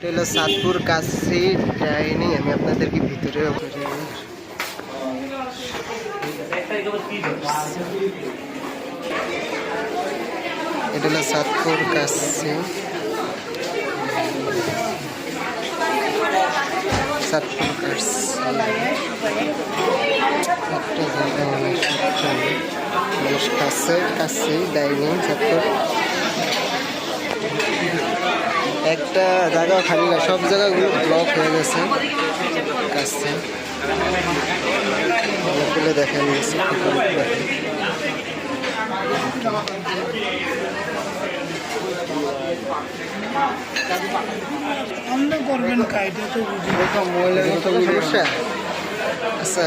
এটা হলো সাতপুর কাশি ডাইনিং আমি আপনাদেরকে ভিতরে এটা হলো সাতপুর কাশি। সাতপুর কাশি। একটা জায়গা মানুষ কাছে ডাইনিং সাতপুর। একটা জায়গা খালি না সব জায়গাগুলো ব্লক হয়ে গেছে। কাছে। অনেকগুলো দেখেন সমস্যা? আচ্ছা।